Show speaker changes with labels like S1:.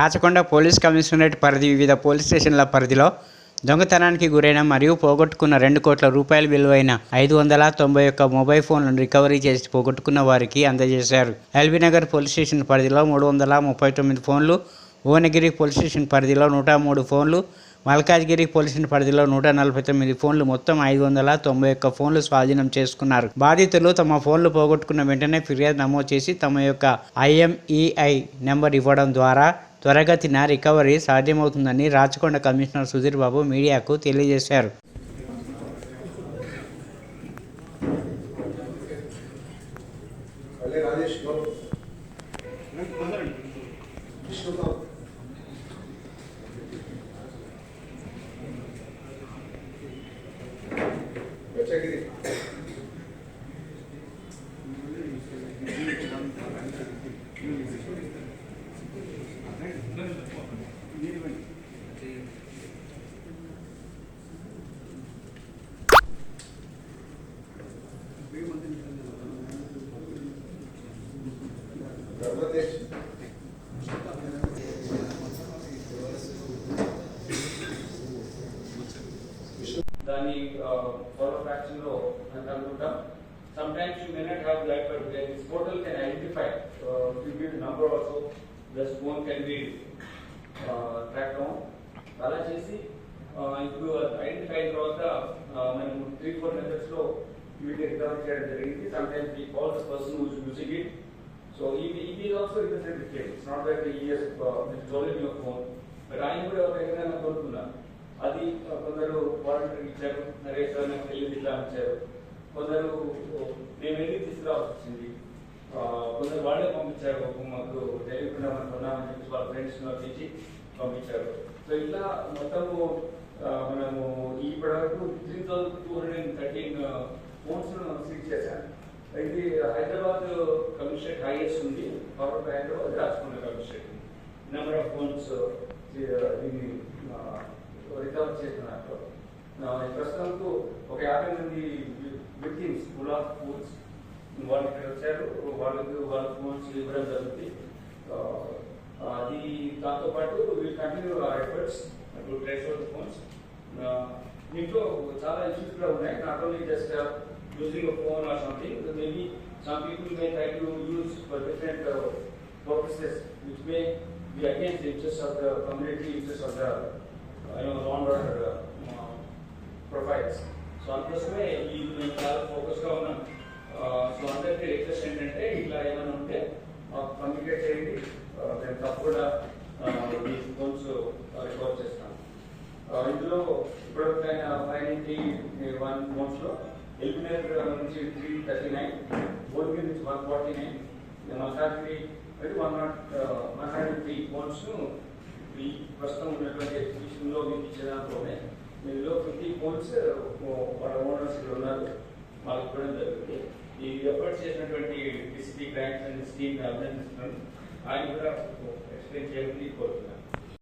S1: Rachakonda police commissionerate పరిధి వివిధ police స్టేషన్ల పరిధిలో దొంగతనానికి గురైన మరియు పోగొట్టుకున్న రెండు కోట్ల రూపాయల విలువైన ఐదు వందల తొంభై ఒక్క మొబైల్ ఫోన్లను రికవరీ చేసి పోగొట్టుకున్న వారికి అందజేశారు. ఎల్బీనగర్ పోలీస్ స్టేషన్ పరిధిలో మూడు వందల ముప్పై తొమ్మిది ఫోన్లు భువనగిరి పోలీస్ స్టేషన్ పరిధిలో నూట మూడు ఫోన్లు మల్కాజ్గిరి పోలీస్ స్టేషన్ పరిధిలో నూట నలభై తొమ్మిది ఫోన్లు మొత్తం ఐదు వందల తొంభై ఒక్క ఫోన్లు స్వాధీనం చేసుకున్నారు. బాధితులు తమ ఫోన్లు పోగొట్టుకున్న వెంటనే ఫిర్యాదు నమోదు చేసి తమ యొక్క ఐఎంఈఐ నెంబర్ ఇవ్వడం ద్వారా త్వరగతిన రికవరీ సాధ్యమవుతుందని రాచకొండ కమిషనర్ సుధీర్ బాబు మీడియాకు తెలియజేశారు
S2: Check it.
S3: దాని ఫాలో ఫ్రాక్షన్ లో మనం కనుక్కుంటాం sometimes you may not have that but this portal can identify you give number also this phone can be track down అలా చేసి uh, ఇప్పుడు ఐడెంటిఫై అయిన తర్వాత uh, మనం త్రీ ఫోర్ మెథడ్స్ లో వీటిని రికవర్ చేయడం జరిగింది sometimes we call the person who is using it So so ఇది ఇది also represent case it's not that ES it's only your phone but ఆయన కూడా ఒక ఏదైనా కోరుకున్నాను అది కొందరు వాలంటీర్ ఇచ్చారు. నరేష్ సార్ నాకు తెలియదు ఇట్లా ఇచ్చారు. కొందరు నేను వెళ్ళి తీసుకురావాల్సి వచ్చింది. కొందరు వాళ్ళే పంపించారు. మాకు తెలియకుండా మనం కొన్నామని చెప్పి వాళ్ళ ఫ్రెండ్స్ ఇచ్చి పంపించారు. సో ఇట్లా మొత్తము మనము ఇప్పటి వరకు three thousand two hundred and thirteen phones seize చేశాను ఇది హైదరాబాద్ కమిషనరేట్ హైయెస్ట్ ఉంది. పవర్ హైదరాబాద్ రాసుకున్న కమిషనరేట్ నెంబర్ ఆఫ్ ఫోన్స్ దీన్ని రికవర్ చేస్తున్నారు ప్రస్తుతంకు ఒక యాభై మంది విక్టిమ్స్ గులాబ్ ఫోన్స్ వాళ్ళు ఇక్కడ వచ్చారు. వాళ్ళకి వాళ్ళ ఫోన్స్ ఇవ్వడం జరుగుతుంది. అది దాంతో పాటు will continue our efforts to trace out phones. దీంట్లో చాలా ఇష్యూస్ కూడా ఉన్నాయి. Not only just Using phone or something maybe some people may try to use for different purposes which may be against the interests of the community, interests of the, uh, you know, law and order uh, profiles. So అందుకోసమే ఈ మేము చాలా ఫోకస్గా ఉన్నాం so అందరికీ request ఏంటంటే ఇట్లా ఏమైనా ఉంటే మాకు కమ్యూనికేట్ చేయండి ఆ, మేము తప్పకుండా ఈ ఫోన్స్ రికార్డ్ చేస్తాం ఆ, ఇందులో ఇప్పటివరకైన ఫైవ్ నైంటీ వన్ ఫోన్స్లో ఎల్బినర్ నుంచి త్రీ థర్టీ నైన్ భువనగిరి నుంచి వన్ ఫార్టీ నైన్ మల్కాజ్గిరి అయితే one nought one hundred three ఫోన్స్ను ఈ ప్రస్తుతం ఉన్నటువంటి ఎగ్జిబిషన్లో మీకు ఇచ్చే దాంట్లోనే ఇందులో ఫిఫ్టీ ఫోన్స్ uh, వాళ్ళ ఓనర్స్ ఇక్కడ ఉన్నారు. మాకు ఇవ్వడం జరుగుతుంది. ఈ ఎఫర్ట్ చేసినటువంటి డిసిపి గ్రాంట్స్ అండ్ స్కీమ్ అభినందిస్తున్నాను ఆయన కూడా uh, ఎక్స్ప్లెయిన్ చేయమని కోరుతున్నాను.